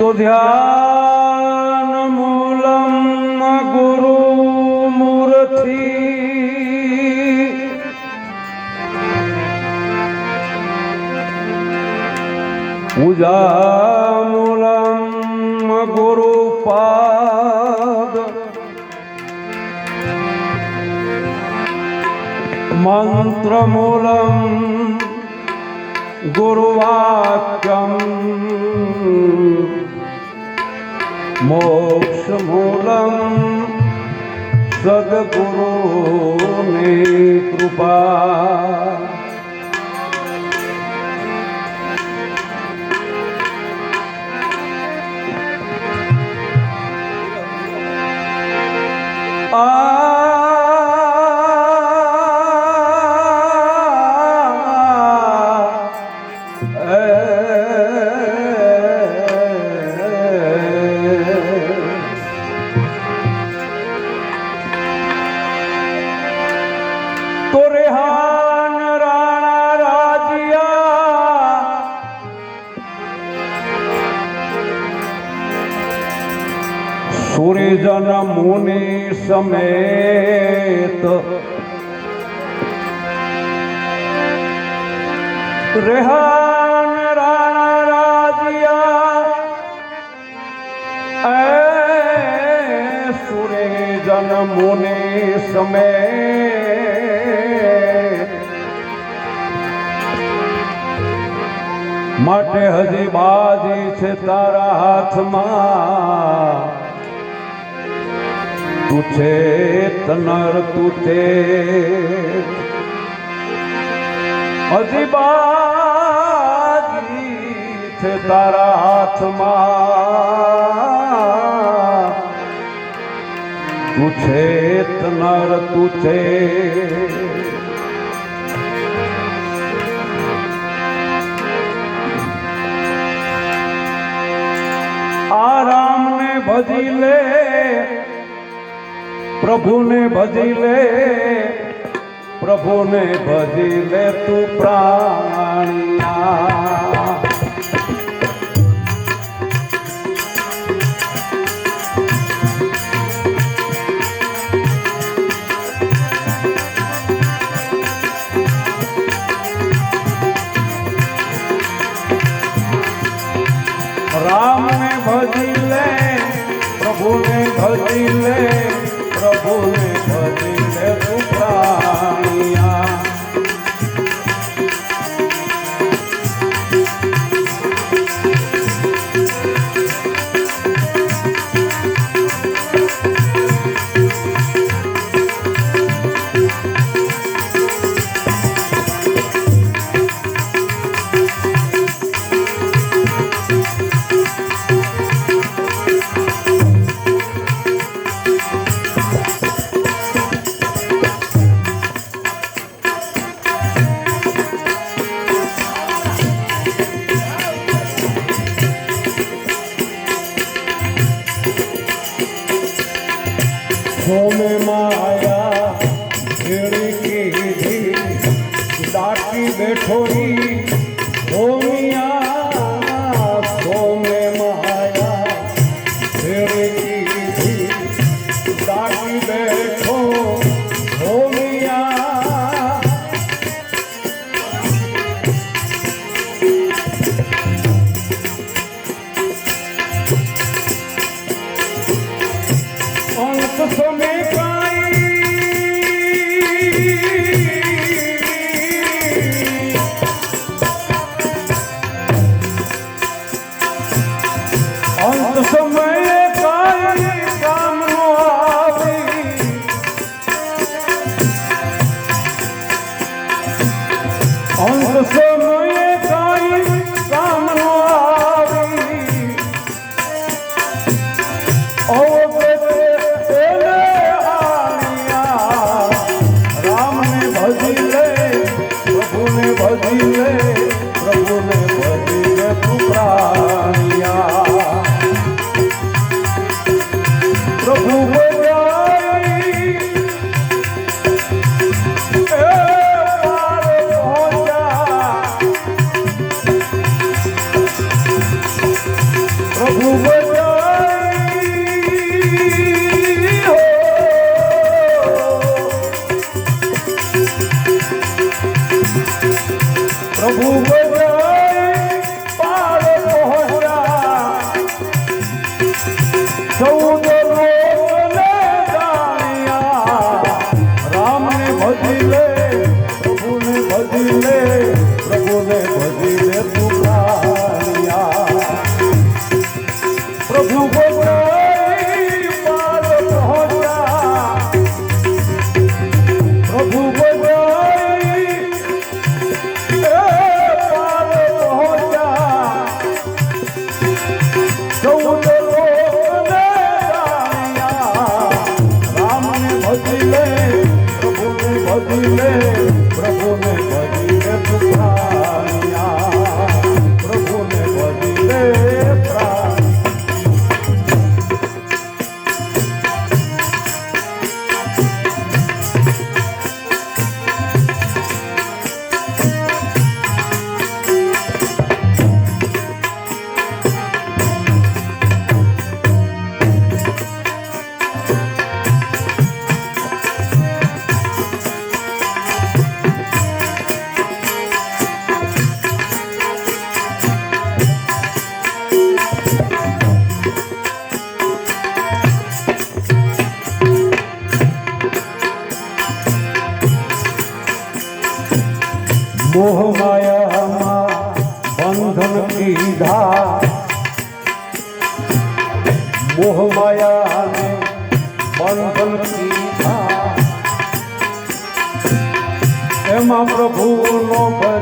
તો ધ્યાન મૂલમ ગુરુ મૂર્તિ પૂજા મૂલમ ગુરુ પાદ મંત્ર મૂલમ ગુરુવાક્યમ મોક્ષમૂલમ સદગુરુની કૃપા રેહાન રાણા રાજ્યા. એ જન મુને સમે. માટે હજી બાજી છે તારા હાથમાં. તું છે તનર તું છે. હજી બાજી છે તારા હાથમાં. તું છે નર તું છે આ રામને ભજી લે, પ્રભુને ભજી લે, પ્રભુને ભજી લે તું પ્રાણિયા. કીધી ઘુમાયા બંધન કીધા. એમાં પ્રભુનો ભય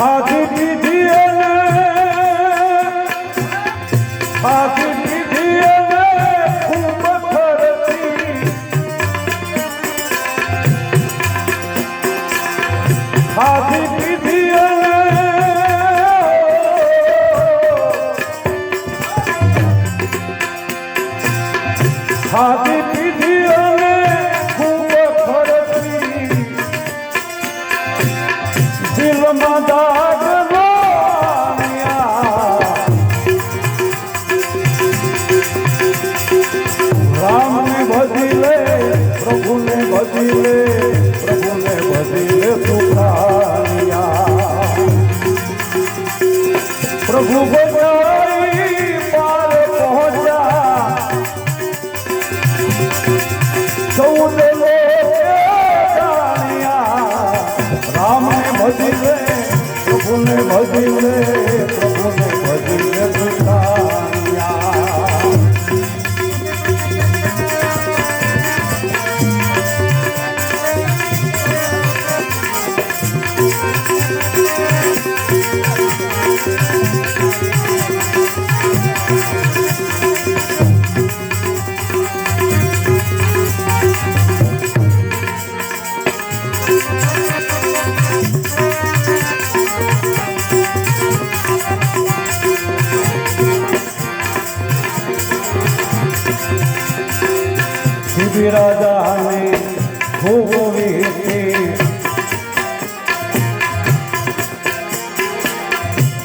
পাখি দিয়ে পাখি દિલમાં દાગ રામને ભજી લે પ્રભુને ભજી લે પ્રભુને ભજી લે સુખાનિયા પ્રભુ રાજાને ભોગવે તે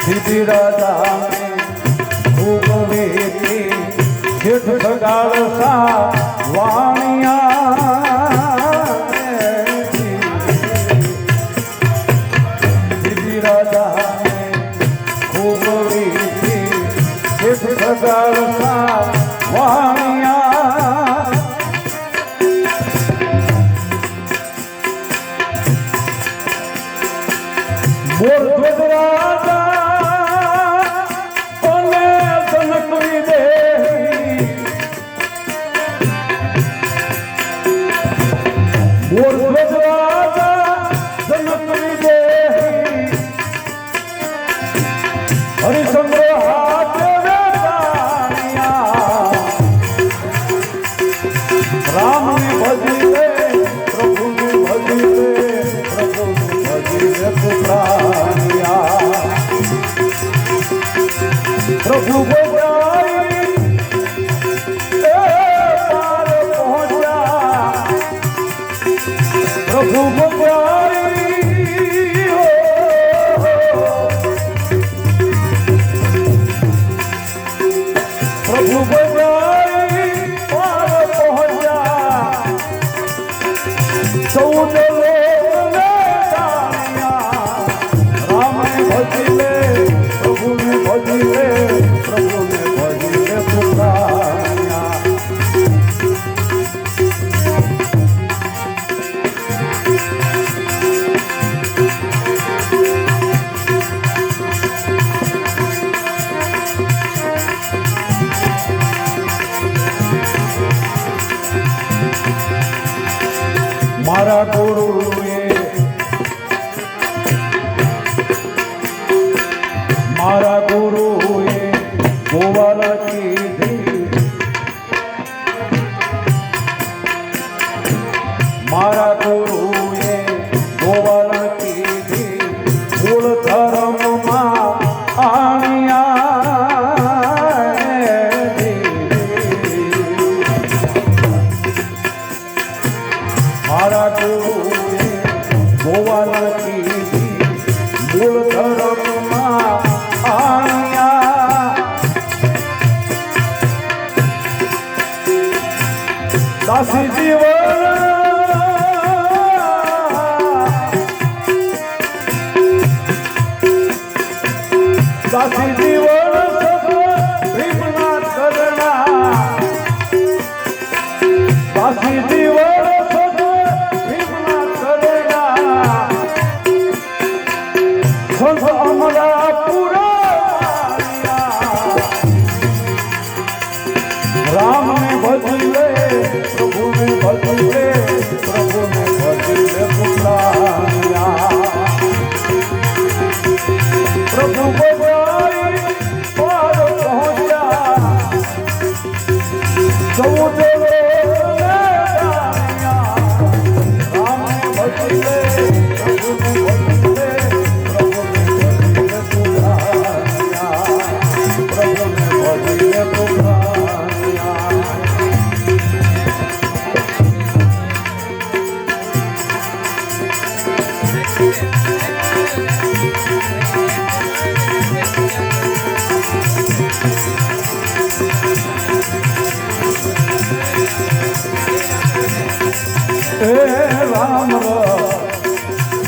દીદી રાજાને ભોગવે તે જેઠ સગાળ સા વાણિયા ভুবন আমরা